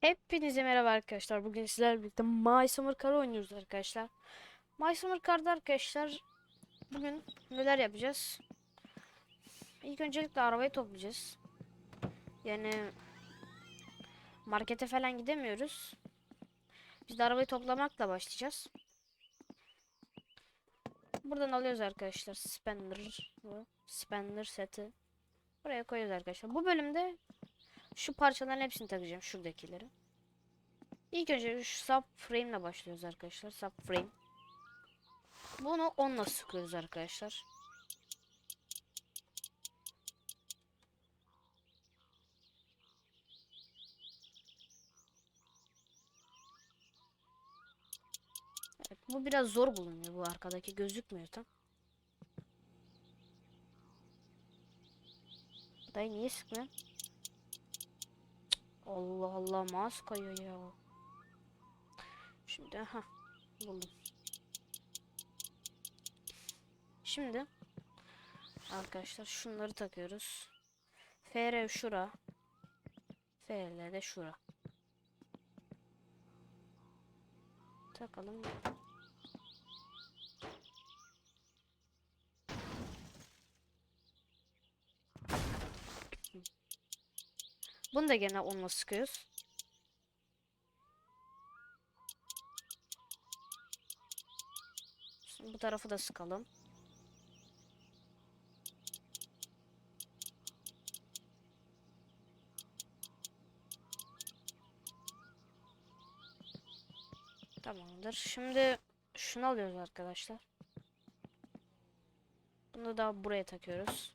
Hepinize merhaba arkadaşlar. Bugün sizlerle birlikte My Summer Car oynuyoruz arkadaşlar. My Summer Car'da arkadaşlar bugün neler yapacağız? İlk öncelikle arabayı toplayacağız. Yani markete falan gidemiyoruz. Biz de arabayı toplamakla başlayacağız. Buradan alıyoruz arkadaşlar spender spender seti. Buraya koyuyoruz arkadaşlar. Bu bölümde şu parçaların hepsini takacağım şuradakileri. İlk önce şu subframe ile başlıyoruz arkadaşlar. Subframe. Bunu onunla sıkıyoruz arkadaşlar. Evet, bu biraz zor bulunuyor bu arkadaki gözükmüyor tam. Dayı niye sıkmıyorsun? Allah Allah mouse kayıyor ya. Şimdi ha buldum. Şimdi arkadaşlar şunları takıyoruz. FR şura. FL de şura. Takalım. Bunu da gene onunla sıkıyoruz. Şimdi bu tarafı da sıkalım. Tamamdır. Şimdi şunu alıyoruz arkadaşlar. Bunu da buraya takıyoruz.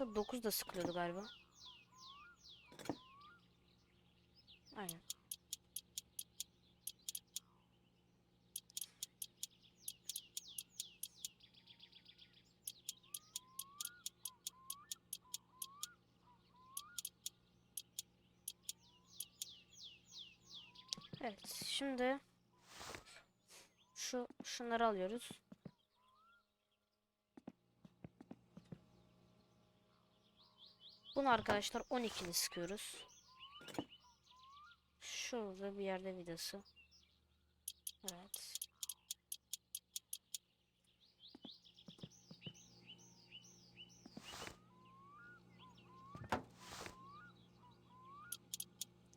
9 da sıkılıyordu galiba. Aynen. Evet, şimdi şu şunları alıyoruz. Bunu arkadaşlar 12'ni sıkıyoruz. Şurada bir yerde vidası. Evet.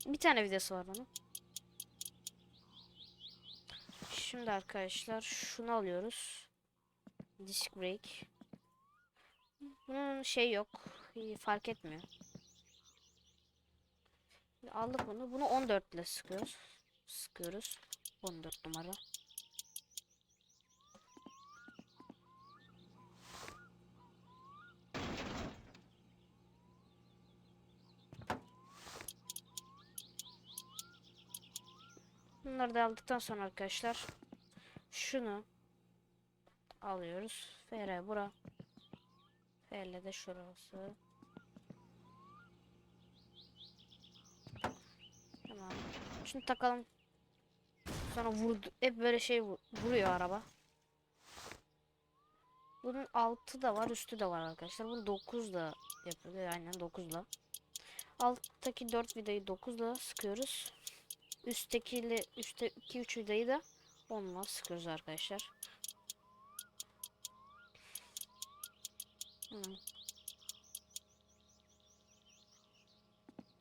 Bir tane vidası var onun. Şimdi arkadaşlar şunu alıyoruz. Disk break. Bunun şey yok. Fark etmiyor. Aldık bunu. Bunu 14 ile sıkıyoruz. Sıkıyoruz. 14 numara. Bunları da aldıktan sonra arkadaşlar şunu alıyoruz. FR bura. FL de şurası. Tamam. Şunu takalım. Sonra vurdu. Hep böyle şey vu- vuruyor araba. Bunun altı da var, üstü de var arkadaşlar. Bunu 9 da yapıyor. Aynen 9 la. Alttaki 4 vidayı 9 la sıkıyoruz. Üsttekiyle üstte 2 3 vidayı da 10 la sıkıyoruz arkadaşlar. Hmm.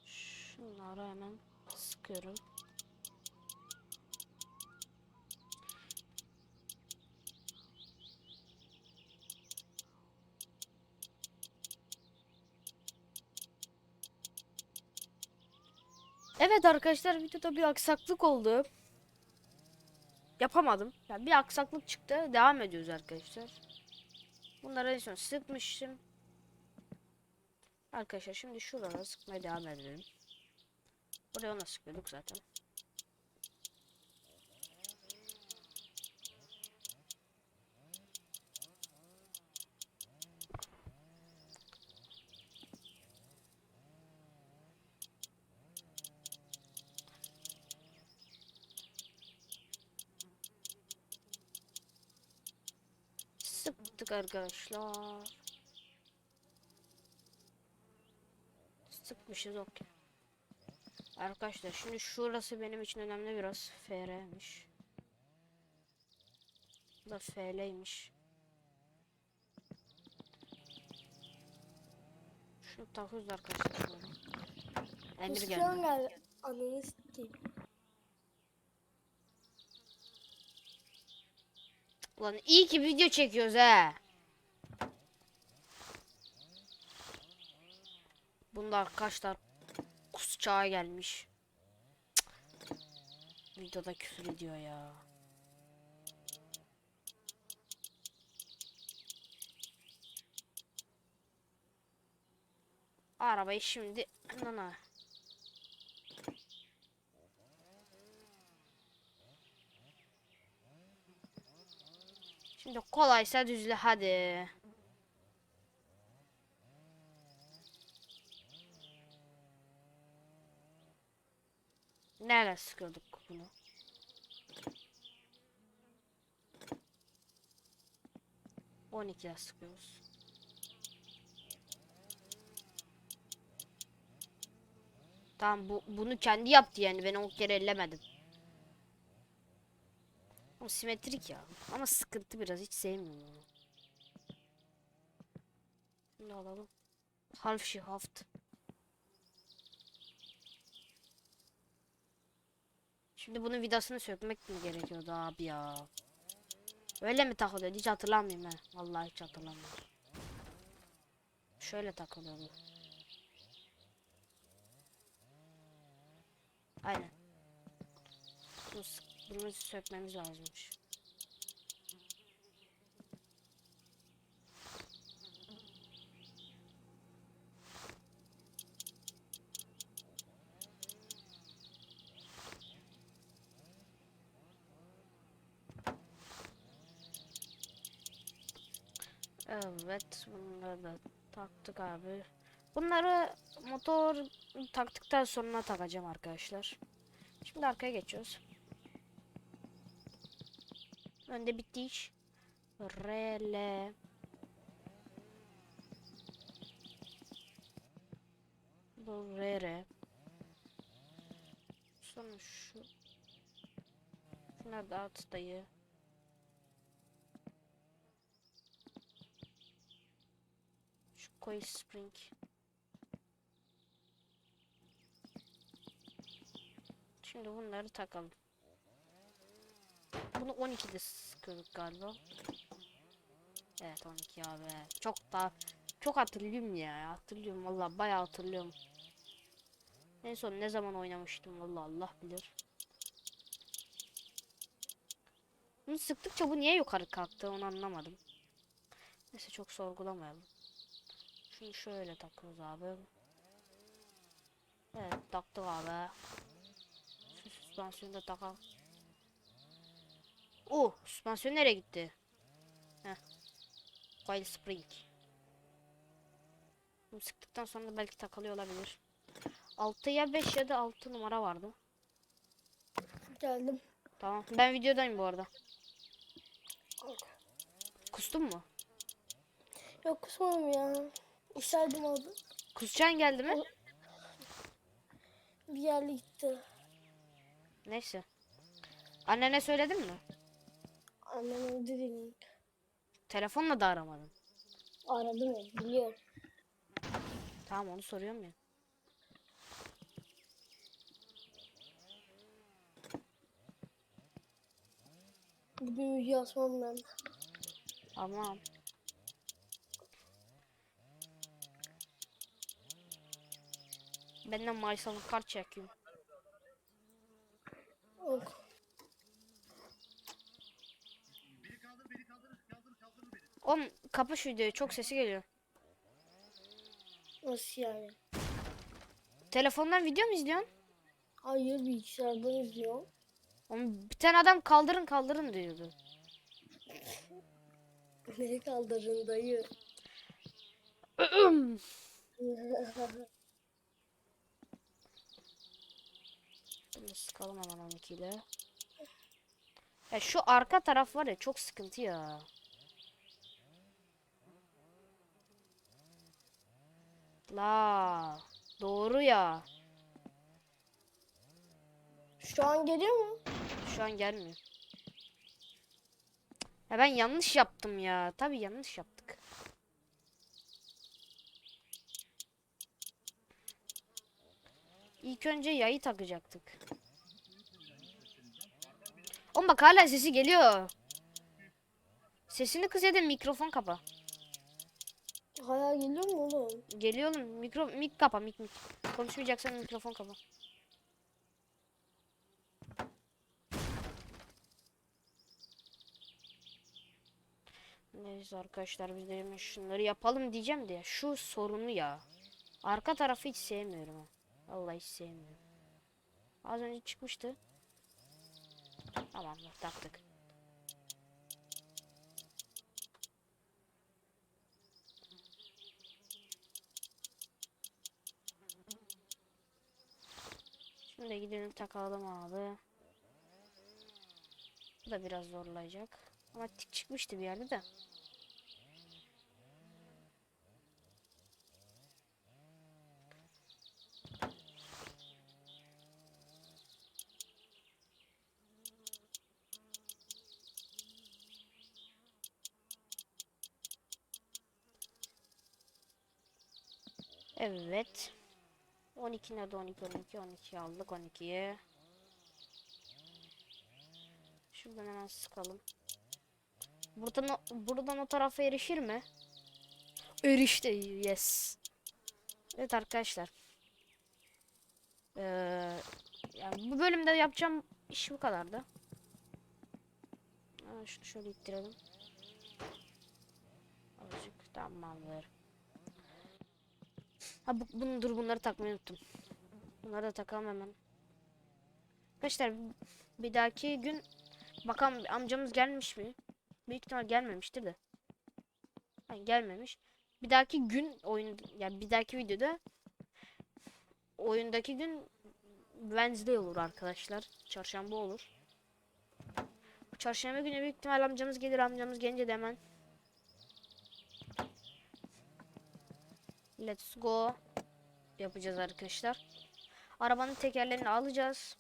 Şunları hemen sıkıyorum. Evet arkadaşlar videoda bir aksaklık oldu. Yapamadım. Yani bir aksaklık çıktı. Devam ediyoruz arkadaşlar. Bunları en son sıkmıştım. Arkadaşlar şimdi şuralara sıkmaya devam edelim. Buraya ona sıkıyorduk zaten. Sıktık arkadaşlar. Sıkmışız okey. Arkadaşlar şimdi şurası benim için önemli biraz. FR'miş. Bu da FL'ymiş. Şunu takıyoruz arkadaşlar şöyle. Emir geldi. Ananı sikeyim. Ulan iyi ki video çekiyoruz he. Bunda arkadaşlar kusacağı gelmiş. Cık. Videoda küfür ediyor ya. Arabayı şimdi nana. Şimdi kolaysa düzle hadi. Nerede sıkıyorduk bunu? On ikiye sıkıyoruz. Tamam bu bunu kendi yaptı yani ben o kere ellemedim. O simetrik ya. Ama sıkıntı biraz hiç sevmiyorum onu. Ne alalım? Half she haft. Şimdi bunun vidasını sökmek mi gerekiyordu abi ya? Öyle mi takılıyor? Hiç hatırlamıyorum ha. Vallahi hiç hatırlamıyorum. Şöyle takılıyordu. Aynen. Bunu, sık- bunu sökmemiz lazımmış. Evet, bunları da taktık abi. Bunları motor taktıktan sonra takacağım arkadaşlar. Şimdi arkaya geçiyoruz. Önde bitti iş. Rele. Bu rere. Sonra şu. Şuna da dayı. Şu koy spring. Şimdi bunları takalım. Bunu 12'de sıkıyorduk galiba. Evet 12 abi. Çok da çok hatırlıyorum ya. Hatırlıyorum valla bayağı hatırlıyorum. En son ne zaman oynamıştım valla Allah bilir. Bunu sıktıkça bu niye yukarı kalktı onu anlamadım. Neyse çok sorgulamayalım. Şunu şöyle takıyoruz abi. Evet taktık abi. Şu süspansiyonu da takalım. Oh, süspansiyon nereye gitti? Heh. Coil spring. Bunu sıktıktan sonra belki takılıyor olabilir. 6 ya 5 ya da 6 numara vardı. Geldim. Tamam. Ben videodayım bu arada. Kustun mu? Yok kusmadım ya. İşlerdim oldu. Kusacaksın geldi mi? Bir yerle gitti. Neyse. Annene söyledin mi? Annem öldü değil. Telefonla da aramadın. Aradım ya biliyorum. Tamam onu soruyorum ya. Bugün video asmam ben. Tamam. Benden Maysal'ın kart çekeyim. Yok. Oğlum kapa şu videoyu çok sesi geliyor. Nasıl yani? Telefondan video mu izliyorsun? Hayır bilgisayardan izliyorum. Oğlum bir tane adam kaldırın kaldırın diyordu. Nereye kaldırdın dayı? Bunu sıkalım hemen 12 ile. Ya şu arka taraf var ya çok sıkıntı ya. La doğru ya. Şu an geliyor mu? Şu an gelmiyor. Ya ben yanlış yaptım ya. Tabii yanlış yaptık. İlk önce yayı takacaktık. Oğlum bak hala sesi geliyor. Sesini kız ya da mikrofon kapa. Hala geliyor mu oğlum? Geliyor oğlum. Mikro, mik kapa mik mik. Konuşmayacaksan mikrofon kapa. Neyse arkadaşlar biz de şunları yapalım diyeceğim de ya. Şu sorunu ya. Arka tarafı hiç sevmiyorum ha. Vallahi hiç sevmiyorum. Az önce çıkmıştı. Tamamdır taktık. Şimdi gidelim takalım abi. Bu da biraz zorlayacak. Ama tik çıkmıştı bir yerde de. Evet. 12 nerede 12 12 12 aldık 12'ye. Şuradan hemen sıkalım. Buradan buradan o tarafa erişir mi? Erişti. Yes. Evet arkadaşlar. Ee, yani bu bölümde yapacağım iş bu kadardı. Ha, şunu şöyle ittirelim. Azıcık tamamdır. Ha bu, bunu, dur bunları takmayı unuttum. Bunları da takalım hemen. Arkadaşlar bir dahaki gün bakalım amcamız gelmiş mi? Büyük ihtimal gelmemiştir de. Hayır gelmemiş. Bir dahaki gün oyun yani bir dahaki videoda oyundaki gün Wednesday olur arkadaşlar. Çarşamba olur. Çarşamba günü büyük ihtimal amcamız gelir. Amcamız gelince de hemen Let's go yapacağız arkadaşlar. Arabanın tekerlerini alacağız.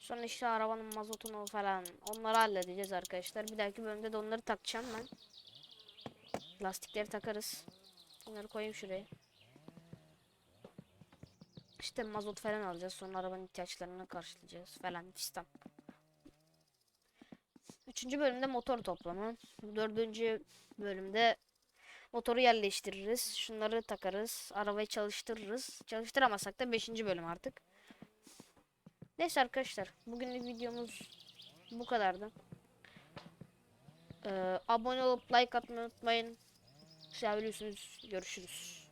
Sonra işte arabanın mazotunu falan onları halledeceğiz arkadaşlar. Bir dahaki bölümde de onları takacağım ben. Lastikleri takarız. Onları koyayım şuraya. İşte mazot falan alacağız. Sonra arabanın ihtiyaçlarını karşılayacağız falan fistan. Üçüncü bölümde motor toplama. Dördüncü bölümde motoru yerleştiririz. Şunları takarız. Arabayı çalıştırırız. Çalıştıramasak da beşinci bölüm artık. Neyse arkadaşlar. Bugünlük videomuz bu kadardı. Ee, abone olup like atmayı unutmayın. Seviyorsunuz. Görüşürüz.